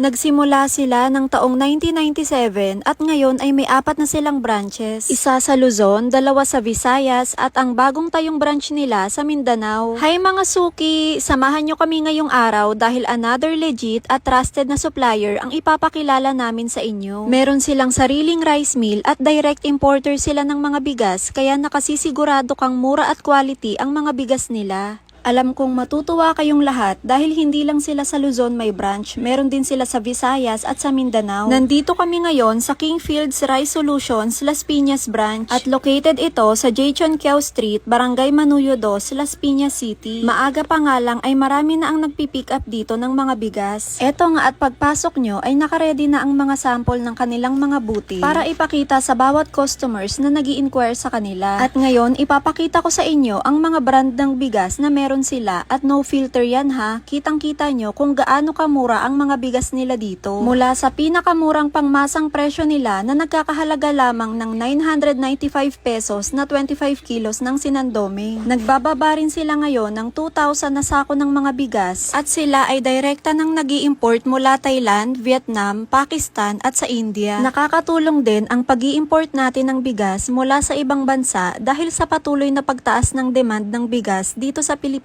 Nagsimula sila ng taong 1997 at ngayon ay may apat na silang branches. Isa sa Luzon, dalawa sa Visayas at ang bagong tayong branch nila sa Mindanao. Hi mga suki! Samahan nyo kami ngayong araw dahil another legit at trusted na supplier ang ipapakilala namin sa inyo. Meron silang sariling rice mill at direct importer sila ng mga bigas kaya nakasisigurado kang mura at quality ang mga bigas nila. Alam kong matutuwa kayong lahat dahil hindi lang sila sa Luzon may branch, meron din sila sa Visayas at sa Mindanao. Nandito kami ngayon sa Kingfields Rice Solutions Las Piñas branch at located ito sa J. Chon Kiao Street, Barangay Manuyo 2, Las Piñas City. Maaga pa nga lang ay marami na ang nagpipick up dito ng mga bigas. Eto nga at pagpasok nyo ay nakaredy na ang mga sample ng kanilang mga buti para ipakita sa bawat customers na nag inquire sa kanila. At ngayon ipapakita ko sa inyo ang mga brand ng bigas na meron sila at no filter yan ha. Kitang-kita nyo kung gaano kamura ang mga bigas nila dito. Mula sa pinakamurang pangmasang presyo nila na nagkakahalaga lamang ng 995 pesos na 25 kilos ng sinandome. Nagbababa rin sila ngayon ng 2,000 na sako ng mga bigas at sila ay direkta ng nag import mula Thailand, Vietnam, Pakistan at sa India. Nakakatulong din ang pag import natin ng bigas mula sa ibang bansa dahil sa patuloy na pagtaas ng demand ng bigas dito sa Pilipinas.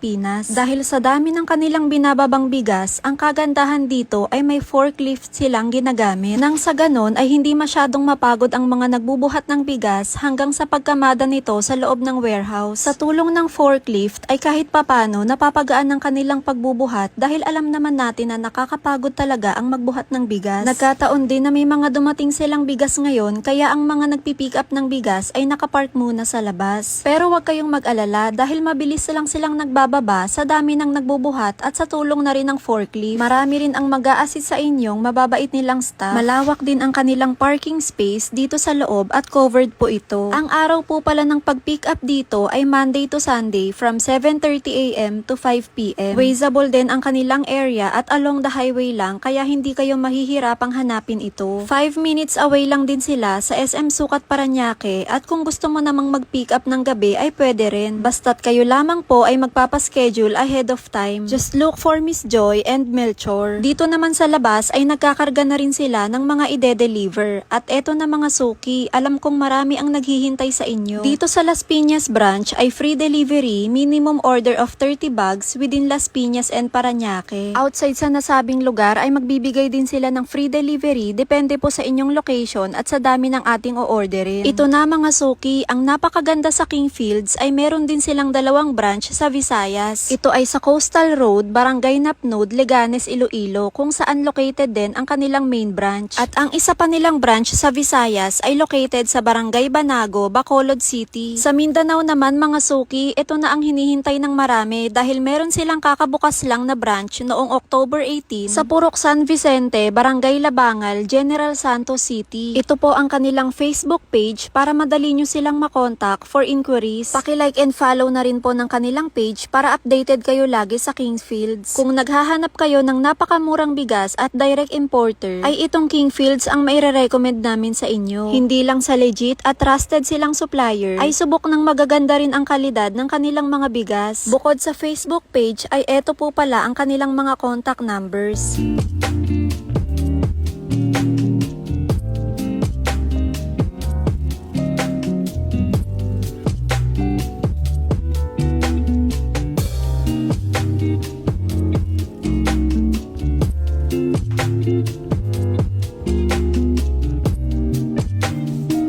Dahil sa dami ng kanilang binababang bigas, ang kagandahan dito ay may forklift silang ginagamit. Nang sa ganon ay hindi masyadong mapagod ang mga nagbubuhat ng bigas hanggang sa pagkamada nito sa loob ng warehouse. Sa tulong ng forklift ay kahit papano napapagaan ng kanilang pagbubuhat dahil alam naman natin na nakakapagod talaga ang magbuhat ng bigas. Nagkataon din na may mga dumating silang bigas ngayon kaya ang mga nagpipick up ng bigas ay nakapark muna sa labas. Pero huwag kayong mag-alala dahil mabilis lang silang nagbababa sa dami ng nagbubuhat at sa tulong na rin ng forklift. Marami rin ang mag assist sa inyong mababait nilang staff. Malawak din ang kanilang parking space dito sa loob at covered po ito. Ang araw po pala ng pag-pick up dito ay Monday to Sunday from 7.30am to 5pm. Wazeable din ang kanilang area at along the highway lang kaya hindi kayo mahihirapang hanapin ito. 5 minutes away lang din sila sa SM Sukat Paranaque at kung gusto mo namang mag-pick up ng gabi ay pwede rin. Basta't kayo lamang po ay magpapaschedule ahead of time. Just look for Miss Joy and Melchor. Dito naman sa labas ay nagkakarga na rin sila ng mga ide-deliver. At eto na mga suki, alam kong marami ang naghihintay sa inyo. Dito sa Las Piñas branch ay free delivery, minimum order of 30 bags within Las Piñas and Paranaque. Outside sa nasabing lugar ay magbibigay din sila ng free delivery depende po sa inyong location at sa dami ng ating o-orderin. Ito na mga suki, ang napakaganda sa Kingfields ay meron din silang dalawang branch sa Visayas. Ito ay sa Coastal Road, Barangay Napnod, Leganes, Iloilo kung saan located din ang kanilang main branch. At ang isa pa nilang branch sa Visayas ay located sa Barangay Banago, Bacolod City. Sa Mindanao naman mga suki, ito na ang hinihintay ng marami dahil meron silang kakabukas lang na branch noong October 18 sa Purok San Vicente, Barangay Labangal, General Santos City. Ito po ang kanilang Facebook page para madali nyo silang makontak for inquiries. Paki-like and follow na rin po ng kanilang page para updated kayo lagi sa Kingsfields. Kung naghahanap kayo ng napakamurang bigas at direct importer, ay itong Kingfields ang maire-recommend namin sa inyo. Hindi lang sa legit at trusted silang supplier, ay subok ng magaganda rin ang kalidad ng kanilang mga bigas. Bukod sa Facebook page, ay eto po pala ang kanilang mga contact numbers.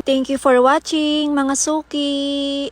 Thank you for watching, mga suki!